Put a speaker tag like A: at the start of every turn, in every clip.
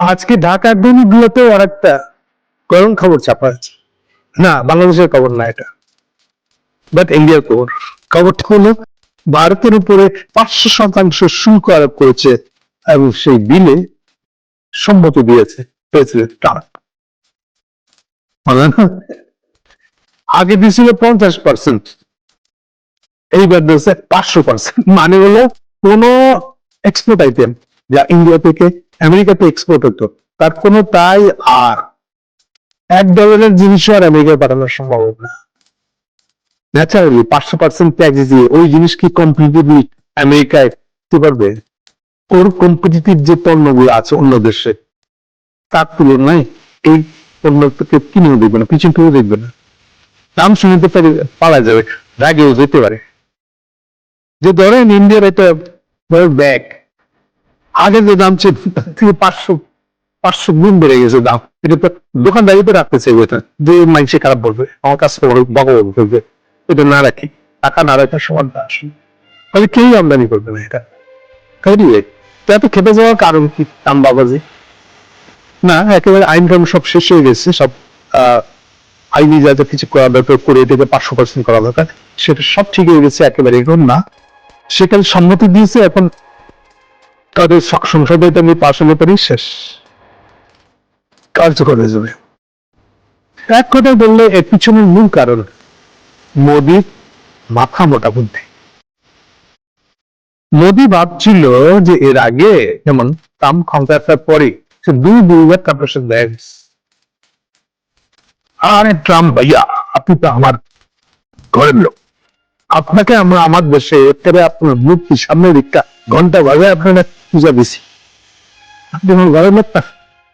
A: আজকে ঢাকার দৈনিকগুলোতেও আর একটা গরম খবর ছাপা আছে। না, বাংলাদেশের খবর না এটা। বাট ইন্ডিয়ার খবর। খবরটা হলো, ভারতের উপরে পাঁচশো শতাংশ শুল্ক আরোপ করেছে এবং সেই বিলে সম্মতি দিয়েছে প্রেসিডেন্ট ট্রাম্প। আগে দিয়েছিল পঞ্চাশ পার্সেন্ট এইবার দিয়েছে পাঁচশো পার্সেন্ট মানে হলো কোন এক্সপোর্ট আইটেম যা ইন্ডিয়া থেকে আমেরিকাতে এক্সপোর্ট হতো তার কোনো তাই আর। এক ডলারের জিনিসও আর আমেরিকায় পাঠানো সম্ভব না। ন্যাচারালি পাঁচশো পার্সেন্ট ট্যাক্স দিয়ে ওই জিনিস কি কম্পিটিটিভলি আমেরিকায় দিতে পারবে? ওর কম্পিটিটিভ যে পণ্যগুলো আছে অন্য দেশে, তার তুলনায় এই পণ্যকে কিনেও দেখবে না, পিছন ফিরেও দেখবে না। দাম শুনতে পারি পালা যাবে, রাগেও যেতে পারে। যে ধরেন ইন্ডিয়ার একটা ব্যাগ আগে যে দাম ছিল তার থেকে পাঁচশো পাঁচশো গুণ বেড়ে গেছে দাম। এটা তো দোকানদারি তো রাখতে চাইবে এটা। যে মানুষে খারাপ বলবে, আমার কাছে বকা বলবে এটা না রাখি, টাকা না রাখার আসলে তাহলে কেউই আমদানি করবে না এটা? তো এত খেতে যাওয়ার কারণ কি, দাম বাবাজি? না, একেবারে আইন কানুন সব শেষ হয়ে গেছে, সব আইনি কিছু করা দরকার, করে এটাকে পাঁচশো পার্সেন্ট করা দরকার, সেটা সব ঠিক হয়ে গেছে, একেবারে এখন না। সেখানে সম্মতি দিয়েছে, এখন তাদের সংসদে নিয়ে পাশ হলে পরেই শেষ। কার্যকর হয়ে যাবে। এক কথায় বললে এর পিছনের মূল কারণ মোদির মাথা মোটা বুদ্ধি। মোদি ভাবছিল যে এর আগে যেমন ট্রাম্প ক্ষমতা আসার পরে সে দুই দুইবার কর্পোরেশন দেয়। আরে ট্রাম্প ভাইয়া, আপনি তো আমার ঘরের লোক। আপনাকে আমরা, আমার দেশে একেবারে আপনার মূর্তি সামনে দিকটা ঘণ্টা ভাবে আপনারা পূজা দিছি আপনি আমার ঘরের লোক না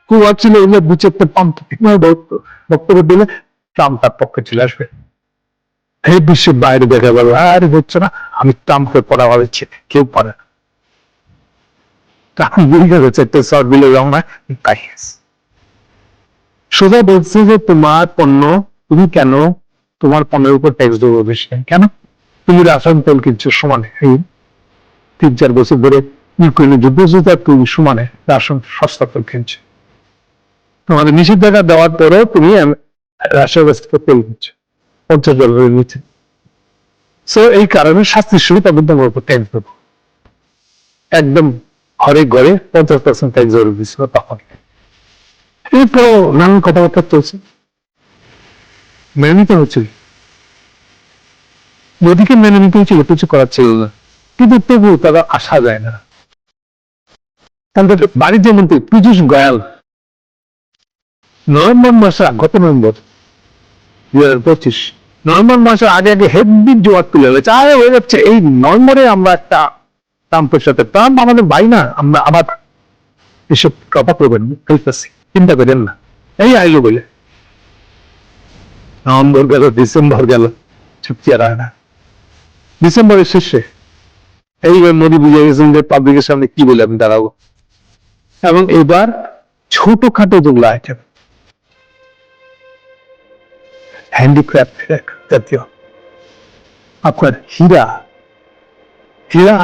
A: খুব ভাবছিল এগুলো দু চারটে পাম্প বক্তব্য দিলে ট্রাম্প তার পক্ষে চলে আসবে। এই বিশ্বের বাইরে দেখা গেল আর হচ্ছে না, আমি ট্রাম্পকে পড়া ভাবছি কেউ পড়ে না। ট্রাম্প বুঝে গেছে শর্ট বিলে না, তাই সোজা বলছে যে তোমার পণ্য, তুমি কেন তোমার পণ্যের উপর ট্যাক্স দেবো বেশি? কেন? তুমি রাসায়ন তেল কিনছো সমানে তিন চার বছর ধরে। ইউক্রেনের যুদ্ধ আর তুমি সমানে সস্তা তেল কিনছো। তোমাদের নিষেধাজ্ঞা দেওয়ার পরেও তুমি আম- রাশিয়া বেসিক তেল কিনছো পঞ্চাশ ডলারের নিচে। সো এই কারণে শাস্তির শুরু তখন তোমার উপর ট্যাক্স দেবো। একদম ঘরে ঘরে পঞ্চাশ পার্সেন্ট ট্যাক্স ধরে দিছিল তখন। এরপর নানান কথাবার্তা চলছে। মেনে নিতে হচ্ছিল। মোদীকে মেনে নিতে হচ্ছিল কিছু করার ছিল না। কিন্তু তবুও তারা আসা যায় না। তাদের বাণিজ্য মন্ত্রী পীযুষ গোয়াল। নভেম্বর মাসে গত নভেম্বর? দুই হাজার পঁচিশ। নভেম্বর মাসের আগে আগে হেভি জোয়ার তুলে হয়েছে আরে হয়ে যাচ্ছে। এই নভেম্বরে আমরা একটা ট্রাম্পের সাথে ট্রাম্প আমাদের ভাই না আমরা আবার এসব কথা করবেন খেলতেছি। চিন্তা করেন না। এই আইলো বলে। নভেম্বর গেল ডিসেম্বর গেল চুপচি আর হয় না। ডিসেম্বরের শেষে। এইবার মোদী বুঝে গেছেন যে পাবলিকের সামনে কি বলে আমি দাঁড়াবো এবং এবার ছোটখাটো যেগুলো আইটেম হ্যান্ডিক্রাফট জাতীয়। আপনার হীরা। হীরা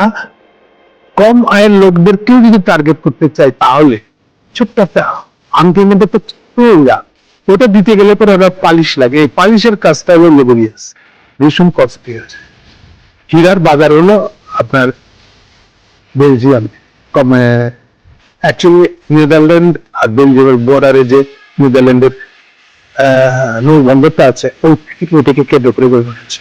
A: কম আয়ের লোকদেরকেও যদি টার্গেট করতে চাই তাহলে ছোট্ট একটা আংটির মধ্যে তো হীরা, ওটা দিতে গেলে পরে ওরা পালিশ লাগে। এই পালিশের কাজটা হলো লেবরিয়াস ভীষণ কস্টলি আছে হীরার বাজার হলো আপনার বেলজিয়াম। কমে অ্যাকচুয়ালি নেদারল্যান্ড আর বেলজিয়ামের বর্ডারে যে নেদারল্যান্ডের আহ, নৌ বন্দরটা আছে ওই ওটাকে কেন্দ্র করে গড়ে উঠেছে।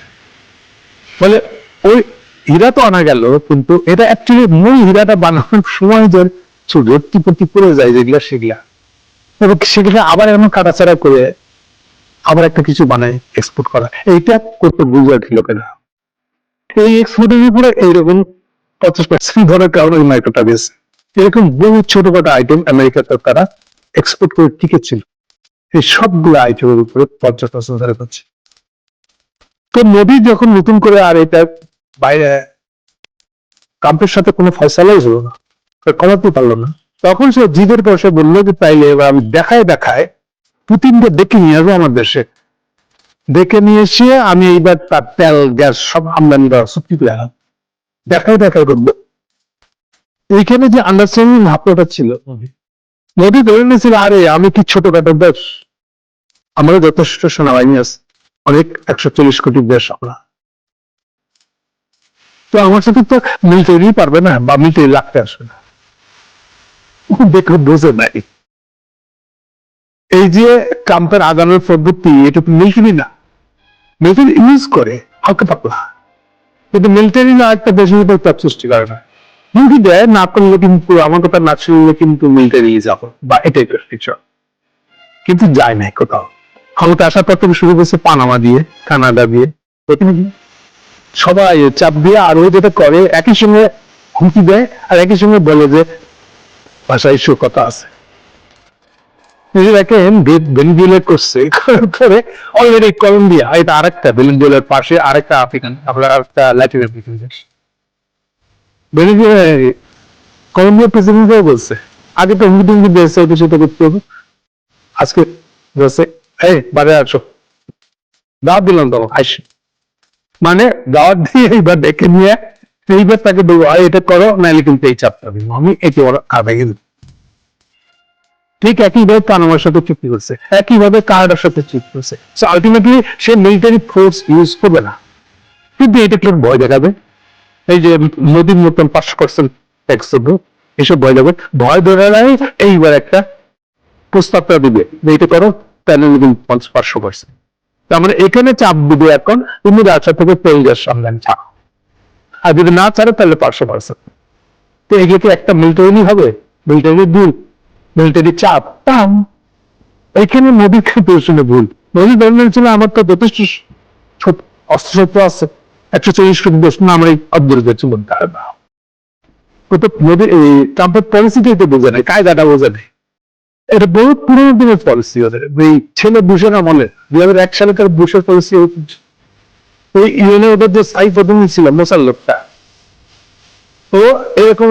A: ফলে ওই হীরা তো আনা গেল কিন্তু এটা অ্যাকচুয়ালি মূল হীরাটা বানানোর সময় যে রত্তিপত্তি পড়ে যায় যেগুলা সেগুলা। এবং সেগুলা আবার এমন কাটাছাড়া করে আবার একটা কিছু বানায় এক্সপোর্ট করা। এইটা করতে গুজরাট লোকেরা। এই এক্সপোর্টের উপরে এইরকম পঞ্চাশ পার্সেন্ট ধরার কারণে মাইক্রোটা বেছে এরকম বহু ছোটখাটো আইটেম আমেরিকাতে তারা এক্সপোর্ট করে টিকেছিল। এই সবগুলো আইটেমের উপরে পঞ্চাশ পার্সেন্ট ধরে পাচ্ছে তো মোদি যখন নতুন করে আর এটা বাইরে ট্রাম্পের সাথে কোনো ফয়সালাই হলো না কমাতে পারল না। তখন সে জিদের বসে বলল যে, তাইলে এবার আমি দেখায় দেখায় পুতিনকে দেখে নিয়ে আসব আমার দেশে। ডেকে নিয়ে এসে আমি এইবার তার তেল, গ্যাস সব আমদানি করা করে দেখায় দেখায় করব। এইখানে যে আন্ডারস্ট্যান্ডিং ভাবনাটা ছিল মোদী ধরে নিয়েছিল আরে আমি কি ছোটখাটো দেশ আমরা যথেষ্ট সেনাবাহিনী আছে। অনেক একশো চল্লিশ কোটি দেশ আমরা। তো আমার সাথে তো মিলিটারি পারবে না বা মিলিটারি লাগতে আসবে না। দেখে বোঝে নাই এই যে ট্রাম্পের আগানোর পদ্ধতি এটা তো মিলিটারি না। মিলিটারি ইউজ করে হালকা পাতলা। কিন্তু মিলিটারি না একটা দেশের উপর চাপ সৃষ্টি করে না। হুমকি দেয় না করলে কিন্তু আমার কথা না শুনলে কিন্তু মিলিটারি যাব বা এটাই কিছু কিন্তু যায় নাই কোথাও ক্ষমতা আসার পর থেকে শুরু করছে পানামা দিয়ে কানাডা দিয়ে প্রতিনিধি সবাই চাপ দিয়ে আর ও যেটা করে একই সঙ্গে হুমকি দেয় আর একই সঙ্গে বলে যে ভাষায় কথা আছে ভেনিজুয়েলা করছে পরে অলরেডি কলম্বিয়া এটা আরেকটা ভেনিজুয়েলার পাশে আরেকটা আফ্রিকান আপনার আরেকটা ল্যাটিন আমেরিকান দেশ প্রেসিডেন্টও বলছে। আগে তো হুমকি টুমকি দিয়েছে করতে হবে। আজকে বলছে, এই আসো। দাওয়াত দিলাম তো, আইস। মানে দাওয়াত দিয়ে এইবার ডেকে নিয়ে, এইবার তাকে বলব, "আরে, এটা করো, নাইলে কিন্তু এই চাপটা দিব। আমি একে ওরা খাবে কিন্তু ঠিক একইভাবে পানামার সাথে চুক্তি করছে। একইভাবে কানাডার সাথে চুক্তি করছে। আলটিমেটলি সে মিলিটারি ফোর্স ইউজ করবে না। কিন্তু এটা কেউ ভয় দেখাবে? এই যে নদীর মতন পাঁচশো পার্সেন্ট ট্যাক্স দেবো এসব ভয় দেখাবে ভয় ধরে নাই, এইবার একটা প্রস্তাবটা দিবে। এটা করো পাঁচশো পার্সেন্ট তার মানে এখানে চাপ দিবে এখন, তুমি রাজশাহী থেকে ছাড়ো আর যদি না ছাড়ে, তাহলে পাঁচশো পার্সেন্ট তো এগুলো একটা মিলিটারি হবে? মিলিটারি দুল মিলিটারি চাপ। টান এখানে মোদীর পেছনে ভুল। মোদী ধরে ছিল, আমার তো যথেষ্ট অস্ত্রশস্ত্র আছে। একশো চল্লিশ কোটি দেশ না আমরা বলতে হবে এই ট্রাম্পের বোঝে নাই, কায়দাটা বোঝে নাই। এটা বহু দিনের পলিসি ওদের। এই ছেলে বুশের আমলে, দুই হাজার এক সালে তার বুশের পলিসি ওদের যে প্রতিনিধি ছিল তো এরকম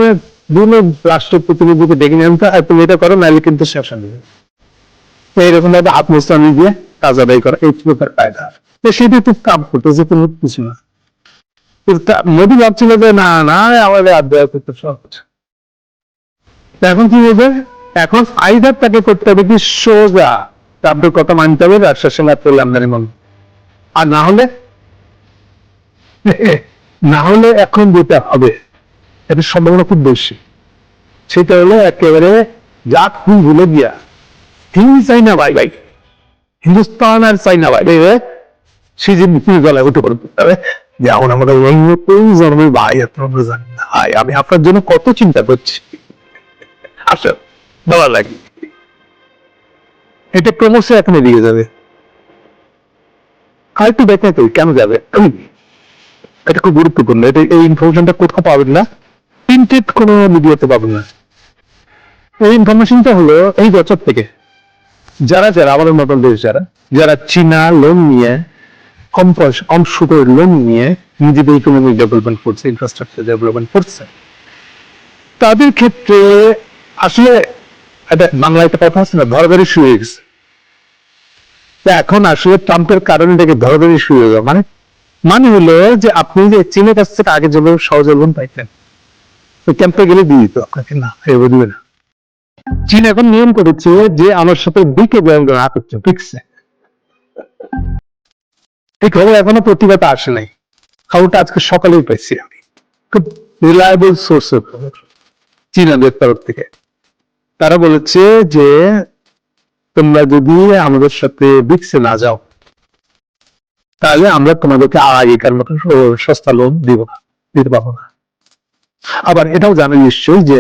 A: বিভিন্ন রাষ্ট্র প্রতিনিধিকে ডেকে নিয়ে আর তুমি এটা করো, নাহলে কিন্তু শাসন তো এরকম ভাবে দিয়ে কাজ আদায় করা, এই তার কায়দা। তো সেটা তো কাম করতো যে কোনো কিছু না। ভাবছিল যে, না না আমাদের করতে সহজ এখন কি বলবে এখন তাকে করতে হবে কি সোজা। কথা মানতে হবে আমদানি বন্ধ। আর না হলে? না হলে এখন যেটা হবে সম্ভাবনা খুব বেশি। সেটা হলো একেবারে জাত খুন ভুলে গিয়া। হিন্দি চাই না ভাই ভাই। হিন্দুস্তান আর চাই না ভাই ভাই সে যে গলায় উঠে হবে যে এখন আমাদের নতুন জন্মের ভাই আপনারা জানেন ভাই, আমি আপনার জন্য কত চিন্তা করছি। আসলে ভালো লাগে এটা ক্রমশ এখন এদিকে যাবে। আর একটু দেখে তুই কেন যাবে? এটা খুব গুরুত্বপূর্ণ। এটা, এই ইনফরমেশনটা কোথাও পাবেন না। প্রিন্টেড কোনো মিডিয়াতে পাবেন না। এই ইনফরমেশনটা হলো এই বছর থেকে। যারা যারা আমাদের মতন দেশ, যারা যারা চীনা, লোন নিয়ে কম পয়সা, কম সুদের লোন নিয়ে নিজেদের ইকোনমিক ডেভেলপমেন্ট করছে ইনফ্রাস্ট্রাকচার ডেভেলপমেন্ট করছে। তাদের ক্ষেত্রে আসলে বাংলা একটা কথা আছে না, ধরাধরি শুরু হয়ে গেছে এখন আসলে ট্রাম্পের কারণে এটাকে ধরাধরি গেল মানে মানে হলো যে আপনি যে চীনের কাছ থেকে আগে যেভাবে সহজে লোন পাইতেন তো ক্যাম্পে গেলে দিয়ে দিত আপনাকে। না এবার দিবে না। চীন এখন নিয়ম করেছে যে আমার সাথে বিকে ব্যবহার না করছে ফিক্সে এই খবর এখনও প্রতিবাদ আসে নাই। খবরটা আজকে সকালেই পাইছি আমি। খুব রিলায়েবল সোর্স চীনাদের তরফ থেকে। তারা বলেছে যে, তোমরা যদি আমাদের সাথে বিক্সে না যাও, তাহলে আমরা তোমাদেরকে আগেকার মতো সস্তা লোন দিব না, দিতে পারব না। আবার এটাও জানেন নিশ্চয়ই যে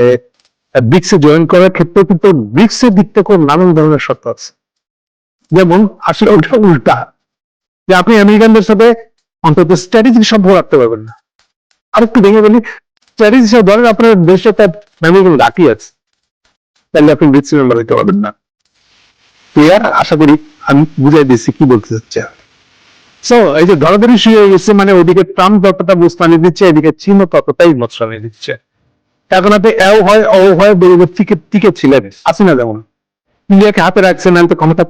A: ব্রিক্সে জয়েন করার ক্ষেত্রে কিন্তু ব্রিক্সের দিক থেকে নানান ধরনের শর্ত আছে। যেমন, আসলে ওটা উল্টা। যে আপনি আমেরিকানদের সাথে অন্তত স্ট্র্যাটেজিক সম্পর্ক রাখতে পারবেন না। আর একটু ভেঙে বলি স্ট্র্যাটেজি হিসেবে ধরেন আপনার দেশের একটা আমেরিকান রাখি আছে। তাহলে আপনি ব্রিক্স মেম্বার হতে পারবেন না। ক্লিয়ার আশা করি আমি বুঝাই দিচ্ছি কি বলতে চাচ্ছি সো এই যে ধরাধরি শুরু গেছে মানে ওইদিকে ট্রাম্প যতটা বুস্তানি দিচ্ছে, এদিকে ততটাই মৎসানি দিচ্ছে। এখন আপনি এও হয়, ও হয় বলব টিকে টিকে ছিলেন। যেমন। ইন্ডিয়াকে হাতে রাখছেন, আমি তো ক্ষমতা।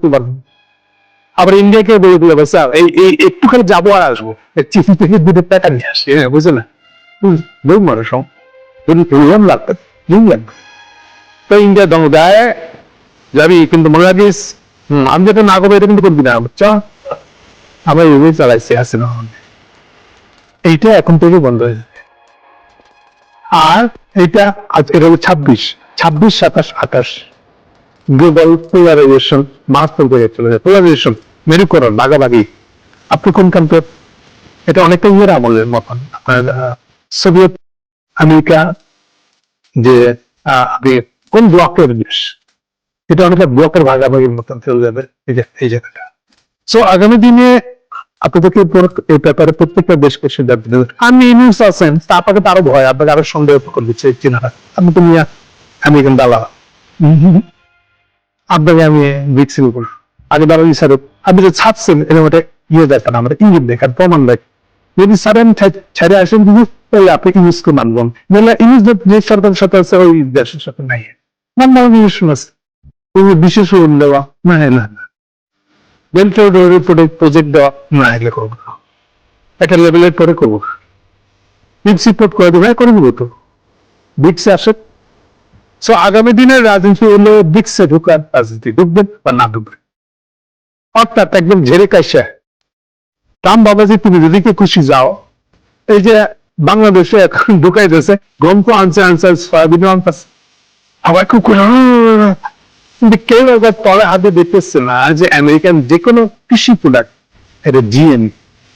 A: আবার ইন্ডিয়াকে বলে দিলে স্যার এই এই একটুখানি যাব আর আসব। চিঠি থেকে দুটো টাকা নিয়ে আসি। হ্যাঁ, বুঝলে? না বই মানুষ লাগবে দিন লাগবে। তো ইন্ডিয়া দম দেয় যাবি কিন্তু মনে রাখিস আমি যেটা না করব এটা কিন্তু করবি না। বুঝছ আমরা এভাবেই চালাইছি আছে না এইটা এখন থেকে বন্ধ হয়ে যাবে। আর এইটা এটা হলো ছাব্বিশ। ছাব্বিশ সাতাশ আঠাশ। গ্লোবাল পোলারাইজেশন মারাত্মক চলে যায়। পোলারাইজেশন মেরুকরণ ভাগাভাগি আপনি কোন কান্ট্রি এটা অনেকটা ইয়ের আমলের মতন। সোভিয়েত আমেরিকা যে আপনি কোন ব্লকের দেশ? এটা অনেকটা ব্লকের ভাগাভাগির মতন চলে যাবে এই যে, এই জায়গাটা। সো আগামী দিনে আপনাদেরকে এই ব্যাপারে প্রত্যেকটা দেশকে সিদ্ধান্ত নেবে আমি ইউনিউস আছেন তা আপনাকে তো আরও ভয়, আপনাকে আরও সন্দেহ করে দিচ্ছে চীনারা আপনি তো মিয়া আমেরিকান দালা আপনাকে আমি বিক্সিল করব। আগে দাঁড়া স্যার, আপনি যে ছাড়ছেন এরকম একটা ইয়ে দেখান, আমরা ইঙ্গিত দেখান, প্রমাণ দেখ যদি সারেন ছেড়ে আসেন কিন্তু ওই আপনি ইংলিশকে মানবেন। নাহলে ইংলিশ যে সরকারের সাথে আছে, ওই দেশের সাথে নাই। ওই বিশেষ দেওয়া না না প্রজেক্ট দেওয়া না এগুলো না। একটা লেভেলের পরে করব। বিক্স রিপোর্ট করে দেবো হ্যাঁ করে দেবো তো। বিক্সে আসে সো আগামী দিনের রাজনীতি হলো বিক্সে ঢুকার রাজনীতি, ঢুকবেন বা না ঢুকবেন। অর্থাৎ একদম ঝেড়ে কাইসা। রাম বাবাজি, তুমি যেদিকে খুশি যাও, এই যে বাংলাদেশে এখন ঢুকাই দিয়েছে গম তো আনছে আনছে সয়াবিন কুকুর কিন্তু কেউ একবার তলে হাতে দেখতেছে না যে আমেরিকান যে কোনো কৃষি প্রোডাক্ট এটা GM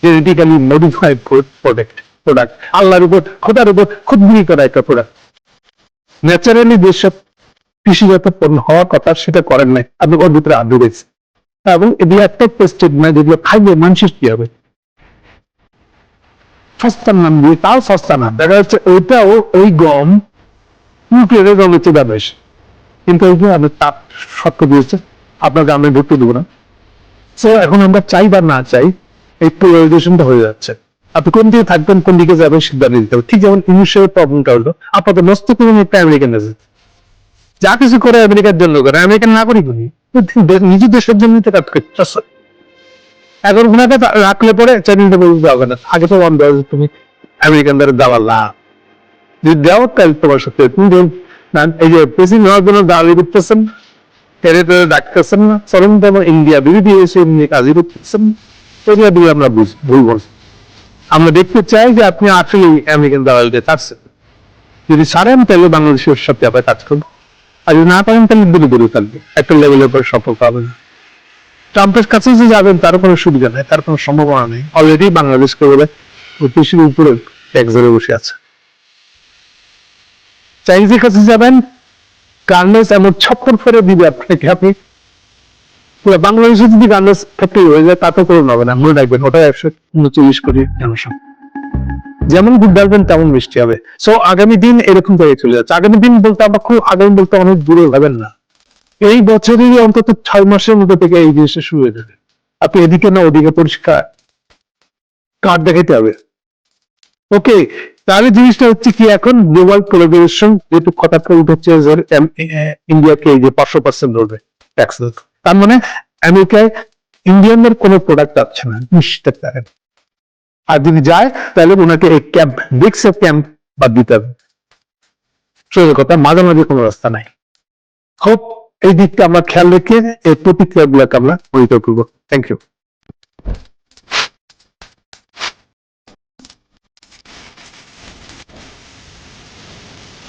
A: genetically modified product product আল্লাহর উপর, খোদার উপর খুদবিরি করা একটা প্রোডাক্ট ন্যাচারালি যেসব কৃষিজাত পণ্য হওয়ার কথা সেটা করেন নাই আপনি ওর ভিতরে আড্ডু রয়েছে। এবং এগুলো একটা টেস্টেড না যেগুলো খাইবে, মানুষের কি হবে? সস্তার নাম দিয়ে, তাও সস্তা না। দেখা যাচ্ছে ওইটাও ওই গম ইউক্রেনের গমের চেয়ে দাম বেশি। কিন্তু ওই যে আমি তাপ সত্য দিয়েছে, আপনাকে আমি ঢুকতে দেবো না। সো এখন আমরা চাই বা না চাই, এই পোলারাইজেশনটা হয়ে যাচ্ছে। আপনি কোন দিকে থাকবেন, কোন দিকে যাবেন সিদ্ধান্ত নিতে হবে। ঠিক যেমন ইংলিশের প্রবলেমটা হলো, আপনাদের নষ্ট করুন একটা আমেরিকান যা কিছু করে আমেরিকার জন্য করে আমেরিকান না করি নিজের দেশের জন্য তো কাজ এখন ওনাকে রাখলে পরে চ্যানেলটা বলতে হবে না আগে তো বন্ধ আছে, তুমি আমেরিকানদের দেওয়া লাভ যদি দেওয়া তাহলে তোমার সাথে তুমি এই যে প্রেসিডেন্ট হওয়ার জন্য দাবি করতেছেন ক্যারিয়ার ডাকতেছেন না চরম তেমন ইন্ডিয়া বিরোধী এসে এমনি কাজই করতেছেন। এগুলো আমরা ভুল বলছি আমরা দেখতে চাই যে আপনি আসলে আমেরিকান দালাল দিয়ে থাকছেন যদি ছাড়েন, তাহলে বাংলাদেশের সাথে আবার কাজ করব আর যদি না পারেন, তাহলে দূরে দূরে থাকবে। একটা লেভেলের পর সফল পাবেন ট্রাম্পের কাছে যে যাবেন, তার কোনো সুবিধা নেই, তার কোনো সম্ভাবনা নেই। অলরেডি বাংলাদেশ করে কৃষির উপরে ট্যাক্স ধরে বসে আছে। চাইনিজের কাছে যাবেন গার্মেন্টস এমন ছপ্পর ফেরে দিবে আপনাকে, আপনি পুরো বাংলাদেশে যদি গার্মেন্টস ফ্যাক্টরি হয়ে যায় তাতে করুন হবে না মনে রাখবেন ওটা একশো উনচল্লিশ কোটি জনসংখ্যা। যেমন গুড ডালবেন তেমন মিষ্টি হবে। সো আগামী দিন এরকম করে চলে যাচ্ছে। আগামী দিন বলতে আমরা খুব, আগামী বলতে অনেক দূরে ভাবেন না। এই বছরেরই অন্তত ছয় মাসের মধ্যে থেকে এই জিনিসটা শুরু হয়ে যাবে। আপনি এদিকে না ওদিকে পরিষ্কার কার্ড দেখাইতে হবে। ওকে তাহলে জিনিসটা হচ্ছে কি, এখন গ্লোবাল কোলাবোরেশন যেহেতু কথা করে উঠেছে ইন্ডিয়াকে এই যে পাঁচশো পার্সেন্ট ধরবে ট্যাক্স তার মানে আমেরিকায় ইন্ডিয়ানদের কোনো প্রোডাক্ট আসছে না, নিশ্চিত পারেন। আর যদি যায়, তাহলে ওনাকে এই ক্যাম্প বিক্স ক্যাম্প বাদ দিতে হবে। সোজা কথা মাঝামাঝি কোনো রাস্তা নাই। হোপ এই দিকটা আমরা খেয়াল রেখে এই প্রতিক্রিয়া গুলাকে আমরা পরিচয় করব। Thank you